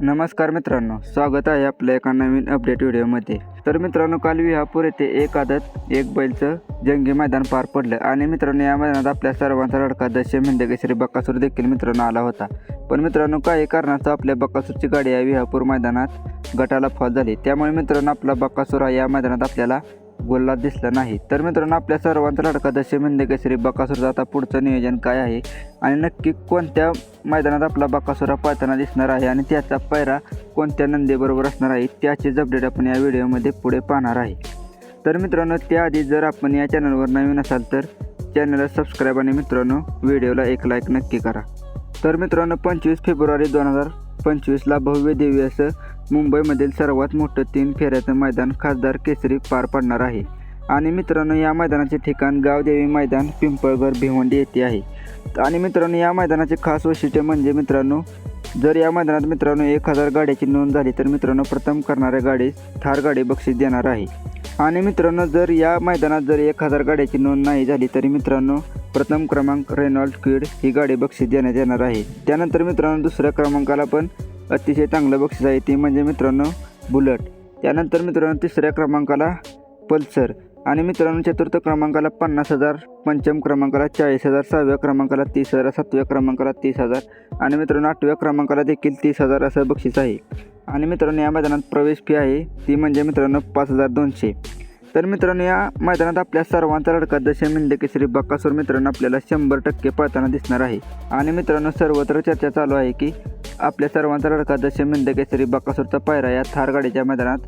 नमस्कार मित्रांनो स्वागत आहे आपल्या एका नवीन अपडेट व्हिडिओमध्ये तर मित्रांनो काल विहापूर येथे एक आदत एक बैलचं जंगी मैदान पार पडलं आणि मित्रांनो या मैदानात आपल्या सर्वांचा लडका दशम हिंदकेसरी बक्कासूर देखील मित्रांनो आला होता. पण मित्रांनो काही कारणास्तव आपल्या बक्कासूरची गाडी या विहापूर मैदानात गटाला फॉल झाली. त्यामुळे मित्रांनो आपला बकासूर हा या मैदानात आपल्याला गोलला दिसला नाही. तर मित्रांनो आपल्या सर्वांचा लडका दशम केसरी बक्कासूरचं आता पुढचं नियोजन काय आहे? आणि नक्की कोणत्या मैदानात आपला बकासुरा पाळताना दिसणार आहे? आणि त्याचा पायरा कोणत्या नंदीबरोबर असणार आहे? त्याचीच अपडेट आपण या व्हिडिओमध्ये पुढे पाहणार आहे. तर मित्रांनो त्याआधी जर आपण या चॅनलवर नवीन असाल तर चॅनलला सबस्क्राईब आणि मित्रांनो व्हिडिओला एक लाईक नक्की करा. तर मित्रांनो पंचवीस फेब्रुवारी दोन हजार पंचवीसला भव्य देवी असं मुंबईमधील सर्वात मोठं तीन फेऱ्याचं मैदान खासदार केसरी पार पडणार आहे. आणि मित्रांनो या मैदानाचे ठिकाण गावदेवी मैदान पिंपळघर भिवंडी येथे आहे. आणि मित्रांनो या मैदानाचे खास वैशिष्ट्य म्हणजे मित्रांनो जर या मैदानात मित्रांनो एक हजार गाड्याची नोंद झाली तर मित्रांनो प्रथम करणाऱ्या गाडीस थार गाडी बक्षीस देणार आहे. आणि मित्रांनो जर या मैदानात जर एक हजार गाड्याची नोंद नाही झाली तरी मित्रांनो प्रथम क्रमांक रेनॉल्ड क्विड ही गाडी बक्षीस देण्यात येणार आहे. त्यानंतर मित्रांनो दुसऱ्या क्रमांकाला पण अतिशय चांगलं बक्षीस आहे. ती म्हणजे मित्रांनो बुलट. त्यानंतर मित्रांनो तिसऱ्या क्रमांकाला पल्सर. आणि मित्रांनो चतुर्थ क्रमांकाला पन्नास हजार पंचम क्रमांकाला चाळीस हजार सहाव्या क्रमांकाला तीस हजार सातव्या क्रमांकाला तीस हजार आणि मित्रांनो आठव्या क्रमांकाला देखील तीस हजार असं बक्षीस आहे. आणि मित्रांनो या मैदानात प्रवेश फी आहे. ती म्हणजे मित्रांनो पाच हजार दोनशे. तर मित्रांनो या मैदानात आपल्या सर्वांचा लडका दशम केसरी बक्कासूर मित्रांनो आपल्याला शंभर टक्के पळताना दिसणार आहे. आणि मित्रांनो सर्वत्र चर्चा चालू आहे की आपल्या सर्वांचा लडका दशम केसरी बक्कासूरचा पायरा या थार गाडीच्या मैदानात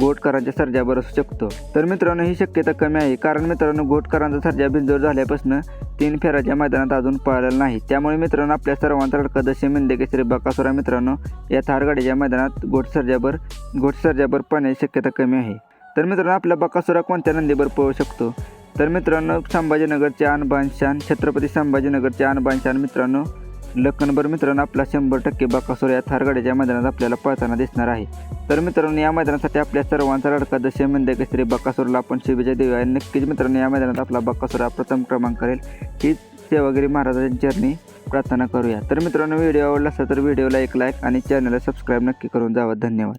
घोटकरांच्या सर्जावर असू शकतो. तर मित्रांनो ही शक्यता कमी आहे कारण मित्रांनो घोटकरांचा सर्जा बिंजोर झाल्यापासून तीन फेऱ्याच्या मैदानात अजून पळालेला नाही. त्यामुळे मित्रांनो आपल्या सर्वांचा लडका दशम हिंद केसरी बक्कासूर मित्रांनो या थार गाडीच्या मैदानात गोट सर्जावर पाण्याची शक्यता कमी आहे. तर मित्रांनो आपला बकासुरा कोणत्या नंदीवर पळू शकतो? तर मित्रांनो संभाजीनगरचे आणबान शान छत्रपती संभाजीनगरचे आणबान शान मित्रांनो लखनभर मित्रांनो आपला शंभर टक्के बकासूर या थारगड्याच्या मैदानात आपल्याला पळताना दिसणार आहे. तर मित्रांनो या मैदानासाठी आपल्या सर्वांचा लढका दशम म्हणजे केसरी बकासूरला आपण शुभेच्छा देऊया. आणि नक्कीच मित्रांनो या मैदानात आपला बकासूर प्रथम क्रमांक करेल. ही सेवागिरी महाराजांची चरणी प्रार्थना करूया. तर मित्रांनो व्हिडिओ आवडला असेल तर व्हिडिओला एक लाईक आणि चॅनलला सबस्क्राईब नक्की करून जावा. धन्यवाद.